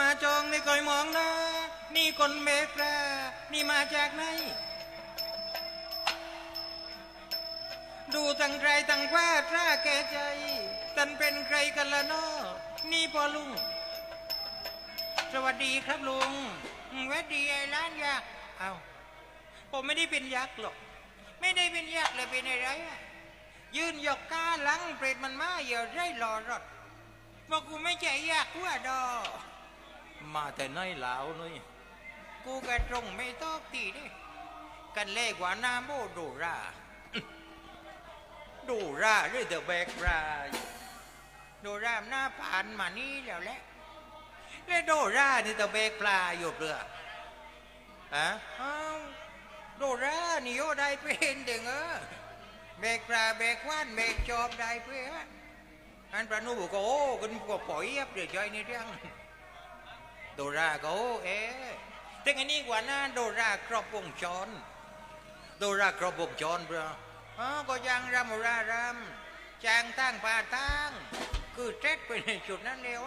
มาจองไม่เคยมองนะ นี่คนเมกรานี่มาจากไหน ดูตั้งใจตั้งว่าตราแก่ใจตันเป็นใครกันละนาะนี่พอลุง สวัสดีครับลุงสวัสดีไอ้ล้านยักเอาผมไม่ได้เป็นยักษ์หรอก ไม่ได้เป็นยักษ์เลยเป็นอะไรอะยืนหยอกกาลังเปรตมันมาอย่าได้รอรถว่ากูไม่ใช่ยักษ์ว่าดอ มาแต่น้อยเหลานุ้ยกูกระตรงไม่ตอบตีดิกันเล่กว่าน้าโมโดราดูราหรือเดอะแบกราดูรามหน้าผ่านมานี่แล้วแหละแล้วโดรานี่เดอะแบกปลาอยู่เปล่าอะอาวโดรานี่โยได้เป็นเด้งเออแบกปลาแบกว่านแบกจอบได้เพื่ออันประนูบอกว่าโอ้กันก็ปล่อยเยบเดี๋ยวใจในเรื่อง โดราก็โอ้เอ๊แต่อันนี้กว่านะโดราครอบวงจรโดราครอบวงจรเปล่าอ๋อก็ยังรำรารำจางตั้งป่าตั้งคือเจ็ดไปในจุดนั้นเร็ว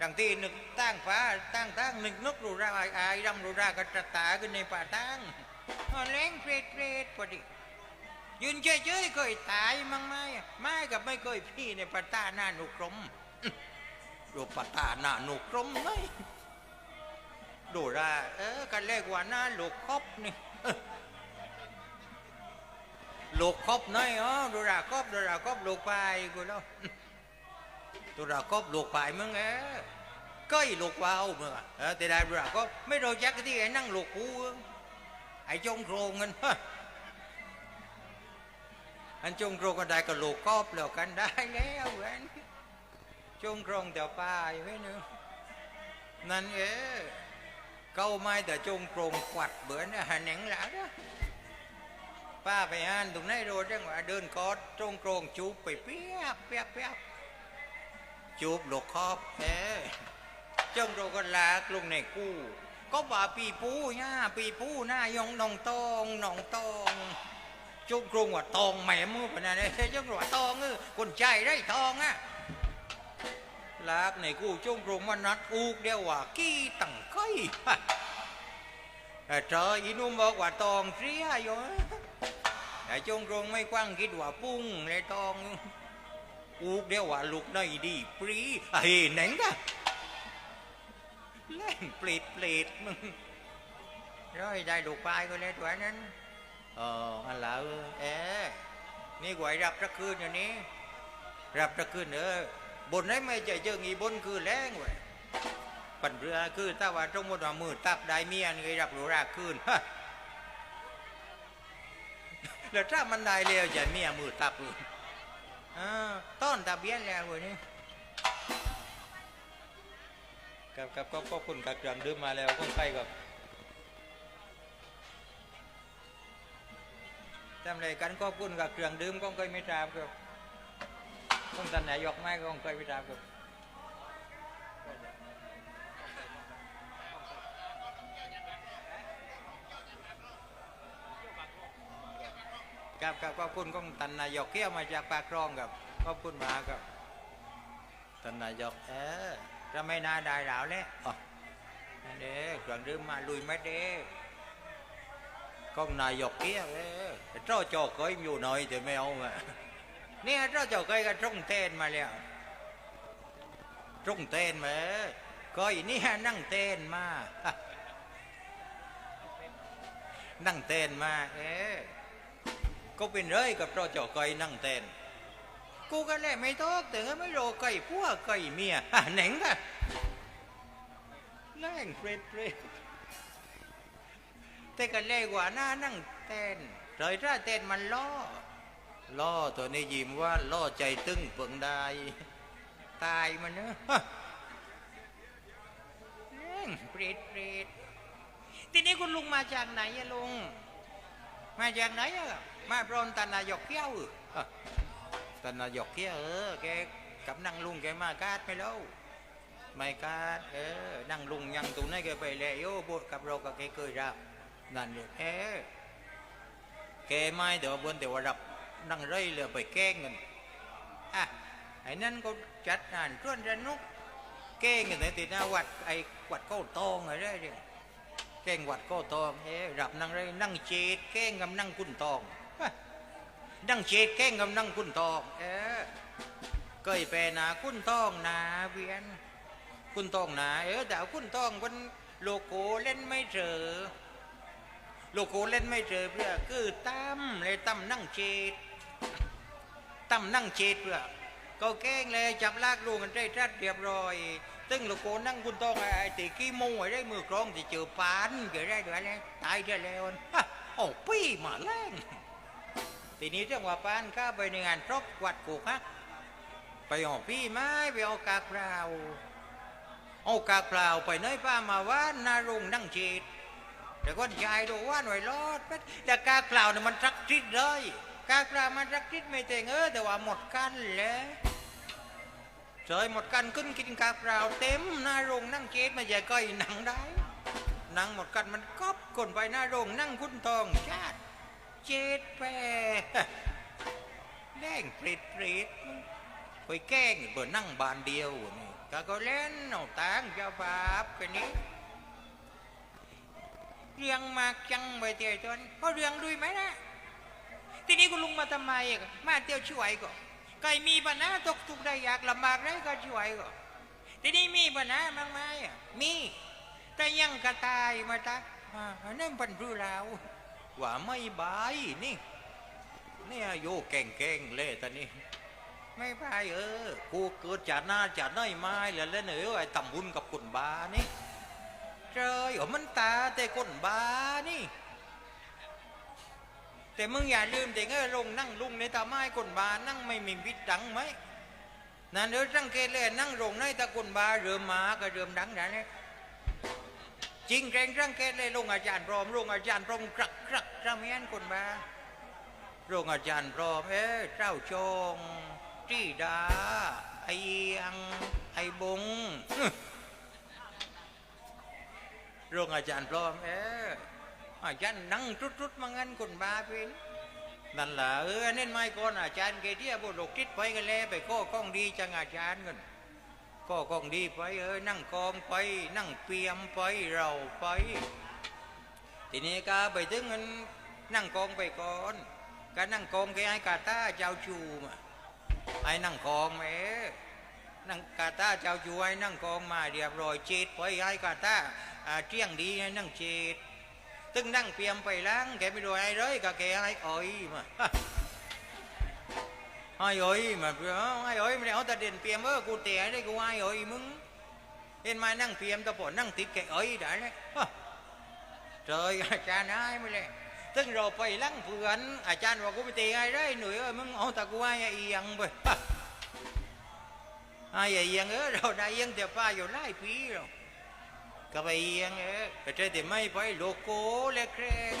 ดังที่นึกตั้งฟ้าตั้งตั้งนึกนึกรูราไอายอรำรูราก็ตะตาขึ้นในป่าตั้งอ๋อแรงเปรตเปรตพอดียืนเฉยๆเคยตายมั้งไหมไม่กับไม่เคยพี่ในป่าตาหน้าหนุกรม รูปตาหน้าหนุกรมไหมดูราเออกันเรียกว่าหน้าลูกครบนี่ลูกครบน้อยอ๋อดูราครบดูราครบลูกไปกูแล้วดูราครบลูกไปมึงเอ้ก้อยลูกวาวมึงอะเออแต่ได้ดูราครบไม่รู้จักที่ไอ้นั่งลูกกูไอ้จงโครงเงินอันจงโครงก็ได้ก็ลูกครบแล้วกันได้แล้วเว้ จงโครงแต่ป้ายไว้หนึงนั่นเอ้เก้าไม้แต่จงโครงขวัดเบื่อนี่ยหันหนังหลาเด้ป้าไปอ่านตรงไหนโรดเรื่องว่าเดินกอดตรงโกรงจูบไปเปียบเปียบเปียบจูบหลกคอบเอ้จงโรก็ลากลงในกู้ ก็ว่าปีปูย่าปีปูหน้ายองนองตองนองตองจุกรงว่าตองแหม่มือปนะเนี่ยจงโรว่าตองเออคนใจได้ทองอะ ลากในกู้จงโรงมันนัดอูกเดียวว่ากี้ตังก้อยแต่เจออีนุ่มบอกว่าตองเสียอยู่แต่จงกรงไม่กว้างคิดว่าปุ้งเลยตองอูกเดียวว่าลูกน้อยดีปรีเฮ้ยหนังกะเล่นเปลดเปลดมึงร้อยได้ลูกปลายก็เลยตัวนั้นเอออันละเออเอ๊นี่กวยรับตะคืนอย่างนี้ รับตะคืนเออ บนไหนไม่ใจเจองีบนคือแรงเว้ยปันเรือคือถ้าว่าตรงบนว่ามือตับได้เมียนี่รับหรูราคืนแล้วถ้ามันได้เร็วจะเมียมือตับเลยอ่าต้อนตะเบียนแล้วเว้ยนี่กับกับก็ก็คุณกับเครื่องดื่มมาแล้วก็ใกล้กับทำไรกันก็คุณกับเครื่องดื่มก็เคยไม่ทราบครับ ต้องตันนายกไม่ก็เคยไม่ทราบครับครับครับขอบคุณของตันนายกเกี้ยวมาจากปากคลองครับขอบคุณมากครับตันนายกเออจะไม่น่าได้แล้วแหละอ๋อนั่นเด้เครื่องดื่มมาลุยไม่เด้ของนายกเกี้ยวเออเจ้าจอเคยอยู่หน่อยแต่ไม่เอามา เนี่ยเราเจ้าเคยก็ตรงเต้นมาแล้วตรงเต้นมาก็อีนี่นั่งเต้นมานั่งเต้นมา เอ๊ก็เป็นเรื่อยกับเราเจ้าเคยนั่งเต้นกูก็แลไม่ตกแต่ก็ไม่รอไก่พัวไก่เมียหน่งอะแรงเปรตเปรตแต่ก็แลกว่าหน้านั่งเต้นเลยถ้าเต้นมันล้อ ล่อตัวนี้ยิ้มว่าล่อใจตึงเปิงได้ตายมันเนอะเปรตเปรตทีนี้คุณลุงมาจากไหนอะลุง มาจากไหนอะมาพร้อมตานายกเกี้ยวตานายกเกี้ยวเออแกกับนั่งลุงแกมากาดไม่เล่าไม่กาดเออนั่งลุงยังตรงนั้นแกไปแล้วโยบดกับเรากับแกเคยรับนั่นเลยเออแกไม่เดี๋ยวบนเดี๋ยวรับ นั่งเร่เลยไปแกล้งกันอะไอ้นั่นก็จัดงานชวนสนุกเก้งกันติดหน้าวัดไอ้วัดก้ตองอะไรเนี่ยเก้งวัดก้ตองเอ๊ะรับนั่งไรนั่งเจดเก้งกับนั่งกุนตองนั่งเจดเก้งกับนั่งกุนตองเอ๊ะเคยไปนากุนตองนาเวียนกุนตองนาเออแต่เอากุนตองมันโลโก้เล่นไม่เจอโลโก้เล่นไม่เจอเพื่อคือตั้มเลยตั้มนั่งเจด ตั้มนั่งเจดเพื่อก็แกงเลยจับลากลูกกันได้ทัดเรียบร้อยตึ้งลูกโกนั่งคุณต้องไอ้ตีกี้มูไอ้ได้มือกรองที่เจอปานเกิดได้ด้วยแล้วตายได้แล้วฮะโอ้ปี้มาแรงทีนี้เรื่องว่าปานข้าไปในงานครบวัดกูฮักไปเออกพี่ไม้ไปเอากากเปล่าเอากากเปล่าไปเนยป้ามาว่านารงนั่งเจดแต่คนชายดูว่าหน่อยรอดแต่กากเปล่าเนี่ยมันรักทิศเลย กากปลามันรักทิศไม่เต็งเออแต่ว่าหมดกันแล้วเฉยหมดกันขึ้นกินกากเปล่าเต็มหน้าโรงนั่งเกตมาใหญ่ก้อยหนังได้หนังหมดกันมันก๊อบคนไปหน้าโรงนั่งคุณทองชาติเจ็ดแปดแดงเปรตเปรตไปแกล้งเบอร์นั่งบานเดียวนี่กาก็เล่นเอาตังเจ้าบาปกันนี้เรียงมากจังไปเตียจนเพราะเรียงด้วยไหมนะ ทีนี้คุณลุงมาทำไมอะมาเที่ยวช่วยก็ใครมีปัญหาตกทุกข์ได้ยากลำบากได้ก็ช่วยก็ทีนี้มีปัญหามากมายอะมีแต่ยังกระตายมาตาอ่าอันนั่นเป็นรู้แล้วว่าไม่บายนี่เนี่ยโยแก่งแก่งๆเลยตอนนี้ ไม่บายเออกูเกิดจากหน้าจากน้อยไม้แล้วเล่นเออไอ้ตำบุญกับคนบานี่เจอโอ้มันตาแต่คนบานี่ แต่มึงอย่าลืมเด็กเออลงนั่งลุงในตาไม้คนบานั่งไม่มีพิษดังไหมนั่นเดี๋ยวสังเกตเลยนั่งลงในตะกุนบาเริ่มาก็เริ่มดังได้เลยจริงแรงสังเกตเลยลงอาจารย์พร้อมลงอาจารย์พร้อมกรักกรักจำเมียนคนบาลงอาจารย์พร้อมเอ้เจ้าชงจี้ดาไออังไอบงโรงอาจารย์พร้อมเออ อาจารย์นั่งรุดๆมางั้นคนบาเป็นนั่นแหละเออเน้นไม่ก่อนอาจารย์เกเทียบุรุษทิศไปกันแล้วไปก็กล้องดีจังอาจารย์กันก็กล้องดีไปเออนั่งกองไป นั่งเปียมไปเราไป ทีนี้ก็ไปถึงมันนั่งกองไปก่อนก็นั่งกองแกไอ้กาตาเจ้าชูมาไอ้นั่งกองแหม่นั่งกาตาเจ้าชูไอ้นั่งกองมาเรียบร้อยเจ็ดไปไอ้กาตาเจี่ยงดีนั่งจีด ตึงนั่งเปียมไปล้างแกไม่รู้อะไรเลยก็แกให้อ่อยมาไอ้อ่อยมาไอ้อ่อยไม่ได้เอาแต่เด่นเปียมเออกูเตะได้กูไอ้อ่อยมึงเห็นไหมนั่งเปียมตะปอนั่งติดแกอ่อยได้เลยเจออาจารย์นายไม่ได้ตึงเราไปล้างเพื่อนอาจารย์ว่ากูไปเตะไอ้ได้หนุ่ยเออมึงเอาแต่กูไอ้เอียงไปไอ้ยังยงเออเราได้เอีงเดี๋ยวป้าอยู่ไล่ปีเรา ก็ไปเอียงเอ๊ะแต่ไม่ไปโลโก้และแครง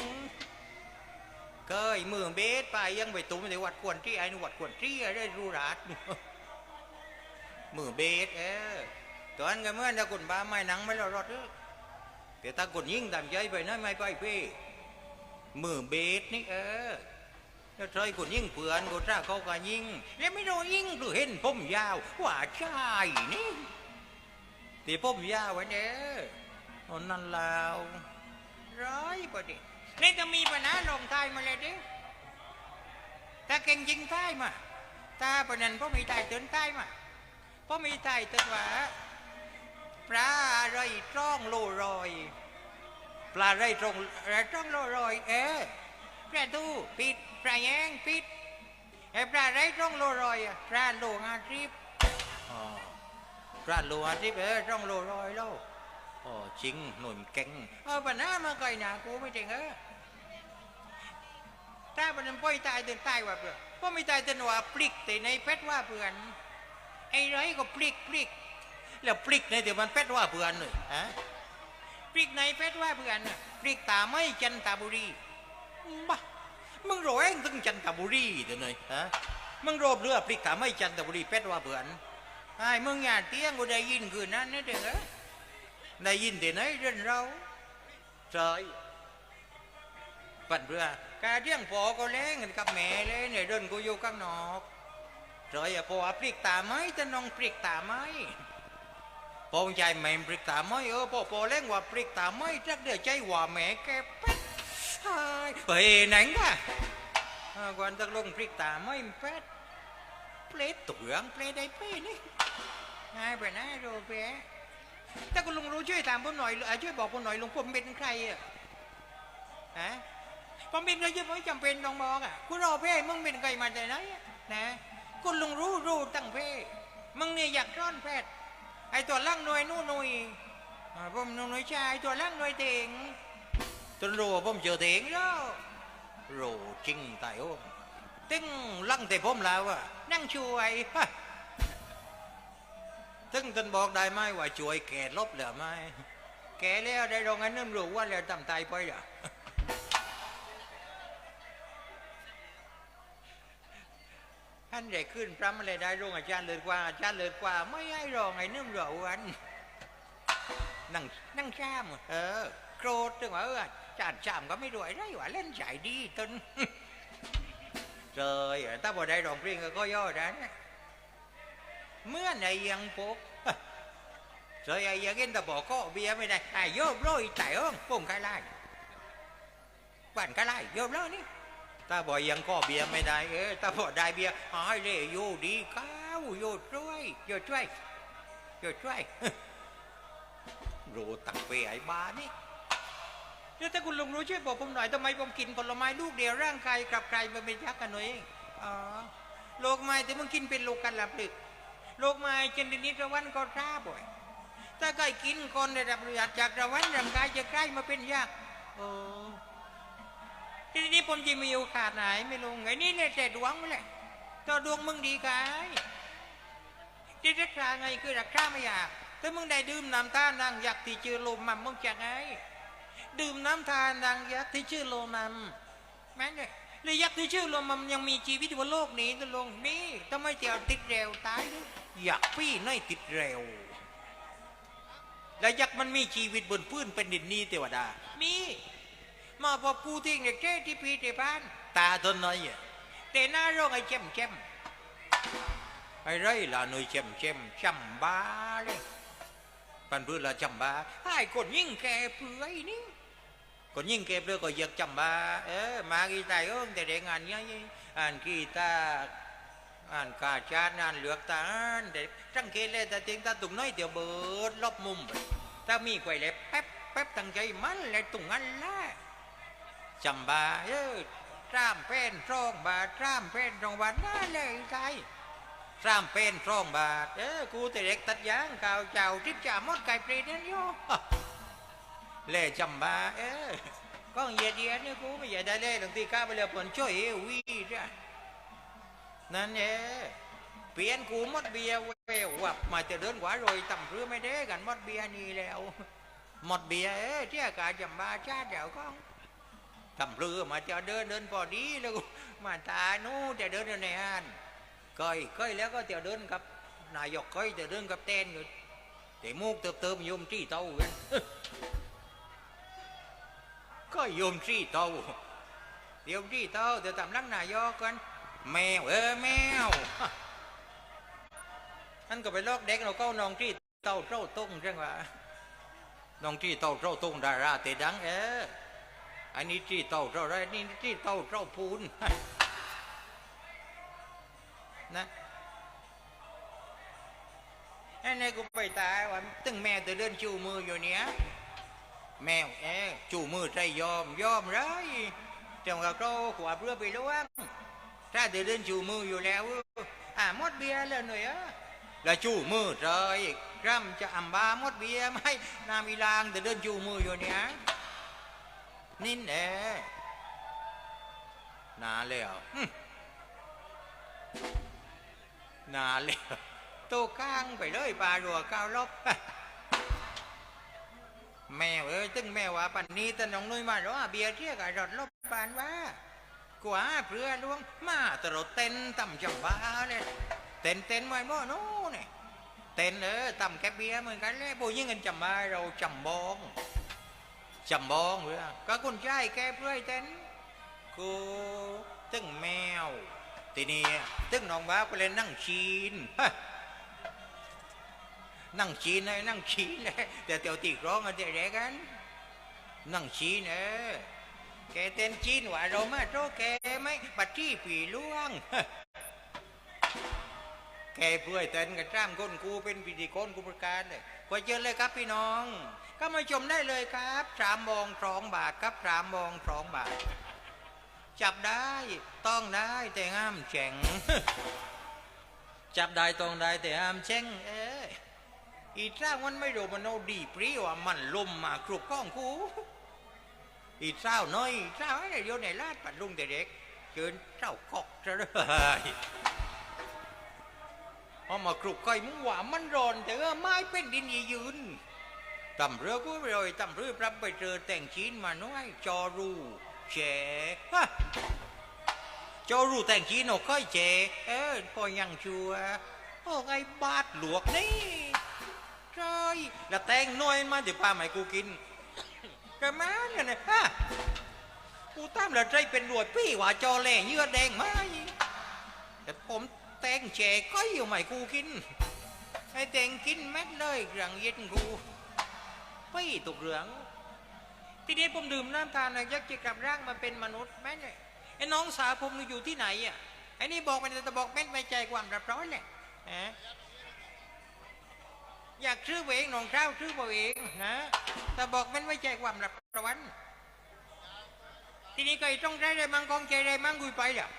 ก็ไอ้มือเบสไปยังไปตุ้มในวัดกวนที่ไอ้นวัดกวนที่ได้รูรัดมือเบสเออตอนก็เมื่อถ้าคนบ้าไม่นังไม่รอดเออแต่ถ้าคนยิ่งตามใจไปนั่นไม่ไปพี่มือเบสนี่เออแล้วใครคนยิ่งเปื่อนคนร่าเขาก็ยิ่งแล้วไม่โดนยิ่งหรือเห็นผมยาวว่าใช่นี่ตีผมยาวไว้เนี่ย อนนั่นแล้วร้อยพอดีนี่จะมีปัญหาลงท้ายมาเลยดิถ้าเก่งจริงท้ายมาถ้าปนันพ่อมีตายเตือนท้ายมาพ่อมีตายเตือนว่าปลาไรจ้องโลรอยปลาไรตรงอะไรจ้องโลรอย เอ๊ะปลาตู้ปิดปลาแยงปิดไอ้ปลาไรจ้องโลรอยอะปลาโลงอาทิตย์อ๋อปลาโลอาทิตย์เออจ้องโลรอยแล้ว Ồ, chính nổi cánh Ờ, bà ná mà coi nhà cô mới chừng á Ta bà nằm bôi tay tên tay ว่าเพื่อเพราะมีตาย tên ว่าปลิกแต่ในเป็ดว่าเพื่อนไอ้ไรก็ปลิกปลิกแล้วปลิกในเดี๋ยวมันเป็ดว่าเพื่อนเลยฮะปลิกในเป็ดว่าเพื่อนน่ะปลิกตาไม่จันตาบุรีบ้ามึงโรยถึงจันตาบุรีเดี๋ยวนี้ฮะมึงโรบเรือปลิกตาไม่จันตาบุรีเป็ดว่าเพื่อนไอ้มึงอย่าเตี้ยงกูได้ยินคืนนั้นนี่เด้อ ได้ยินแต่ไหนเรื่องเราใช่ปันเพื่อกาเที่ยงพอก็เล่นกันกับแม่เลยเนี่ยเดินกูอยู่ข้างนอกใช่อะพอพลิกตาไม้จะน้องพลิกตาไม้พอใจแม่ปริกตาไม่เออพอพอเล่งว่าปริกตาไม่จักเดือใจว่าแม่แกเป็ดหายไปไหนกะอ่ากวนตะลงปริกตาไม่เป็ดเปลดตัวเหลืองเปลดได้เป้นี่นายไปไหนโรเป้ ถ้าคุณลุงรู้ช่วยถามผมหน่อยอะช่วยบอกผมหน่อยลุงผมเป็นใครอะฮะผมเป็นใครจะไม่จำเป็นต้องบอกอะคุณรอเป้มึงเป็นใครมาแต่ไหนอะนะคุณลุงรู้รู้ตั้งเป้มึงเนี่ยอยากซ่อนแพทย์ไอตัวล่างหน่วยนู่นหน่วยอ่าผมหน่วยชายตัวล่างหน่วยเต็งจนรู้ว่าผมเจอเต็งแล้วรู้จริงตายโอ้ตึงลังแต่ผมแล้วอะนั่งช่วยฮะ ตึงจนบอกได้ไหมว่าช่วยแก่ลบเหลือไหมแก่แล้วได้รองอันนั้นรู้ว่าแล้วทำตายไปเหรอท่านได้ขึ้นพระมาเลยได้รองอาจารย์เลิศกว่าอาจารย์เลิศกว่า ไม่ให้รองไอ้นึ่มรอวันนั่งนั่งชามเออโกรธจังว่าเออจานชามก็ไม่รวยได้หว่าเล่นใหญ่ดีตน rồi ta vào đây đồng riêng có do đó mưa này dân phục rồi ai dân in ta bỏ có bia mới đây ai vô rồi tại ơn cùng cái lại bạn cái lại vô đó đi ta bỏ dân có bia mới đây ê, ta bỏ đại bia hỏi để vô đi cao vô trôi vô trôi vô trôi rồi tặng về ai ba đi แล้วถ้าคุณลุงรู้ช่วยบอกผมหน่อยทำไมผมกินผลไม้ลูกเดียวร่างกายกลับกลายมาเป็นยักษ์กันหน่อยเองอ๋อโลกไม้ที่มึงกินเป็นโลกันหลับดึก โลกไม้เจนนิดระวันก็ทราบ่อยถ้าใครกินคนได้รับเลือดจากระวันร่างกายจะใกล้มาเป็นยักโอ้ทีนี้ผมจะมีโอกาสไหนไม่ลงไอ้นี่เลยแต่ดวงไม่แหละตัวดวงมึงดีกายที่รักษาไงคือรักษาไม่อยากถ้ามึงได้ดื่มน้ำตาลนางยักษ์ที่เจอลมมันมึงจะไง ดื่มน้ำทานดังยักษ์ที่ชื่อโลนัมแม่เนี่ย เลยยักษ์ที่ชื่อโลนัมยังมีชีวิตบนโลกนี้ตกลงนี่ทำไมเจียวติดเร็วตายด้วยยักษ์พี่น้อยติดเร็ว แล้วยักษ์มันมีชีวิตบนพื้นเป็นดินนี้เทวดา มีมาพอกูทิ้งเด็กแก่ที่พีที่บ้าน ตาตนน้อยอะแต่หน้าโรคไอ้เจ็มเจ็มไอ้ไรล่ะหน่อยเจ็มเจ็มจำบ้าเลยปันพื้นละจำบ้าไอ้คนยิ่งแก่เปื่อยนี่ còn nhìn kẹp được có giật chầm ba ế mà ghi tài ơn để để ngàn nhá anh kỳ ta anh cả cha anh lược ta anh để trăng kia lên ta tiếng ta tụng nói tiểu bớt lóp mum vậy ta mi quay lại pép pép thằng chơi mắt lại tụng ăn lá chầm ba ế tram pen trong bà tram pen trong bà ná lệ tay tram pen trong bà ế cu thì đẹp tạch dáng cao chào trip chà mót cài prê đến vô เล่จำบาเออก็เหยียดเหยียดนี่กูไม่อยากได้เล่หลังตีข้าไปเลยผลช่วยเอวีจ้ะนั่นเองเปลี่ยนกูหมดเบียเววับมาจะเดินกว่าโรยต่ำเรือไม่ได้กันหมดเบียนี่แล้วหมดเบียเอ้เจ้ากาจำบาชาติเดี๋ยวก็ต่ำเรือมาจะเดินเดินพอดีแล้วมาตานู้จะเดินในอันก้อยก้อยแล้วก็จะเดินกับนายกก้อยจะเดินกับเต้นอยู่แต่มูกเติมเติมยมที่เต้ากัน ก็โยมที่โตเดี๋ยวที่โตเดี๋ยวตำลังนายกกันแมวเออแมวนั่นก็ไปลอกเด็กเราก็นองที่โตเจ้าตุ้งใช่ไหมน้องที่โตเจ้าตุ้งดาราเตดังเอออันนี้ที่โตเจ้าไรนี่ที่โตเจ้าพูนนะไอ้นี่กูไปตายวันตึงแม่จะเดินชูมืออยู่เนี้ย แมวเอ๊ะจู่มือใจยอมยอมเลยจังกับเราขวาเพื่อไปล้วงถ้าเดินเดินจู่มืออยู่แล้วอ่ามดเบียร์เลยหน่อยอะแล้วจู่มือเลยกรัมจะอ่ำบามดเบียร์ไหมนามีลางเดินเดินจู่มืออยู่เนี่ยนิ่นเอ๋นาแล้วหึนาแล้วโตก้างไปเลยปลารัวก้าวลบ แมวเอ้ยตึงแมวว่าปันนี้ตะน้องนุ้ยมาล้อเบียร์เที่ยกับรถลบปานว่ากว่าเพื่อลวงมาตรถเต้นต่ำจำบ้าเลยเต้นเต้นไว้บ่โน่เนี่ยเต้นเออต่ำแกเบียร์เหมือนกันเลยโบยิ่งเงินจำบ้าเราจำบองจำบองเพื่อก็คุณใจแกเพื่อเต้นกูตึงแมวทีนี้ตึงน้องบ้าก็เลยนั่งชีนฮะ นั่งชีนเลยนั่งชีนเลยแต่เตียวตีร้องกันเดี๋ยวแรกันนั่งชีนเออแกเต้นจีนว่าเรามาโตแกไหมปัดที่ผีล่วงแกเพื่อเต้นกับจ้ามก้นกูเป็นพิธีกรกูประกาศเลยก็เจอเลยครับพี่น้อง ก็มาชมได้เลยครับสามมองสองบาทครับสามมองสองบาท จับได้ต้องได้แต่ห้ามแฉ่งจับได้ต้องได้แต่ห้ามแช่งเอ อีจ้ามันไม่รู้มันเอาดีปรีว่ามันลมมากรุบก้องกูอีเจ้าน้อยอีเจ้าไอ้โยนในลาดปัดลุงเด็กเชิญเจ้ากอกจะเลยพอมากรุบก้อยมึงว่ามันร้อนแต่ว่าไม้เป็นดินอียืนตำเรือกูไปเลยตำเรือรับไปเจอแต่งชิ้นมาน้อยจอรูแฉฮะ cho ru tèn chỉ nó coi chè ê coi nhăn chùa ô ngay bát luộc đấy trời là tèn nuôi mà thì ba mày cô kinh cái má này này ha cô tam là trai เหล่าใจเป็นรวยพี่ว่าจอแหล่เยื่อแดงมาแต่ผมแตงแฉก็อยู่ใหม่กูกินไอ้แตงกินแม็ดเลยรังเย็นกูพี่ตกเหลือง ทีนี้ผมดื่มน้ำตาลนะยักจะกลับร่างมาเป็นมนุษย์แม่เนี่ยไอ้น้องสาวผมอยู่ที่ไหนอะไอ้นี่บอกมันจะบอกแม่นไม่ใจความรับร้อยแหละฮะ อยากซื้อเองน้องเช้าซื้อเเองนะแต่บอกม่นไม่ใจความรับร้อนทีนี้ก็ไอ้ต้องใจอะไรมั่งกองใจอะไรมั่งกุยไปแล้ว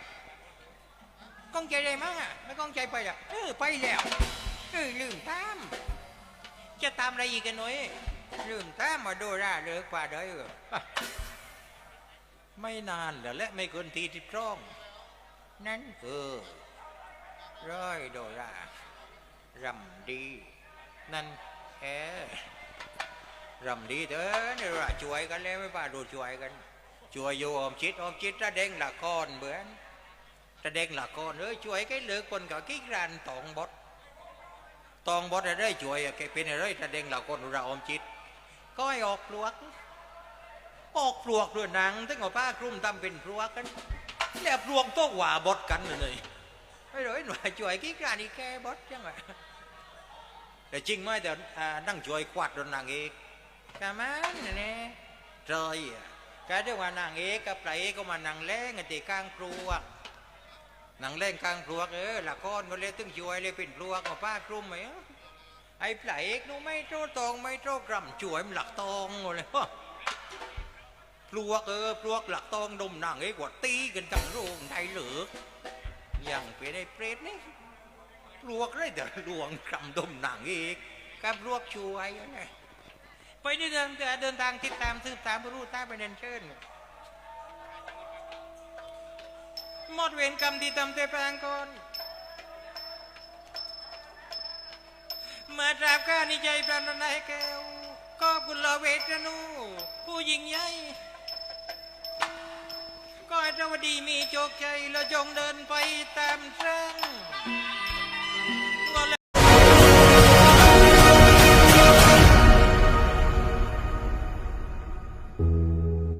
กองใจอะไรมั่งอะไม่กองใจไปแล้วเออไปแล้วเออลืมตาม จะตามอะไรอีกกันหน่อยลืมตามมาโดราเลิกกว่าเด้อไม่นานแล้วและไม่เกินทีที่ร้อง นั่นคือร้อยโดรารำดี นั่นแค่รำดีเถอะนี่ว่าช่วยกันแล้วไม่ป่าดูช่วยกันช่วยอยู่อมชิดอมชิดระเด้งละครเหมือนระเด้งละครเอ้ยช่วย cái lửa คนก็กิ๊กรันตองบดตองบดได้ช่วยอะแกเป็นอะไรระเด้งละคนเราอมจิตก็ให้ออกปลวก ออกปลวกด้วยหนังถึงเอาผ้าคลุมทำเป็นปลวกกันแล้วปลวกโต๊ะหว่าบดกันเลยไม่รู้หน่วยช่วยกิ๊กรันอีแกบดจังไง แต่จริงไหมแต่อ่านั่งช่วยกวาดโดนนางเอกกามันนี่แน่เจยอะกาเรียกว่านางเอกกับพระเอกก็มานั่งแล้งกันตีกลางปลวกหนังเล่นกลางพลวกเออละครก็เลยตึงช่วยเลยเป็นพลวกกับป้ากลุ่มไหมไอ้ปลาเอกนู้ไม่โตตองไม่โตกรำช่วยมันหลักตองหมดเลยฮะพลวกเออพลวกหลักตองดมหนังไอ้กว่าตีกันทั้งโรงไทยเหลืออย่างเป็นไอ้เปรตนี่พ ลวกเลยแต่ลวงกำดมหนังอีกกับลวกช่วยไงไปนี่เดินเดินทางติดตามสืบตามรู้ตามไปเดินเชิญหมดเวรกรรมที่ทำแต่แปลงก่อนมาตราบข้านิจใจพระนันายแก้วก็กุลเวทนู ผู้ยิ่งใหญ่ก็ให้เจ้าดีมีโชคชัยและจงเดินไปตามเส้น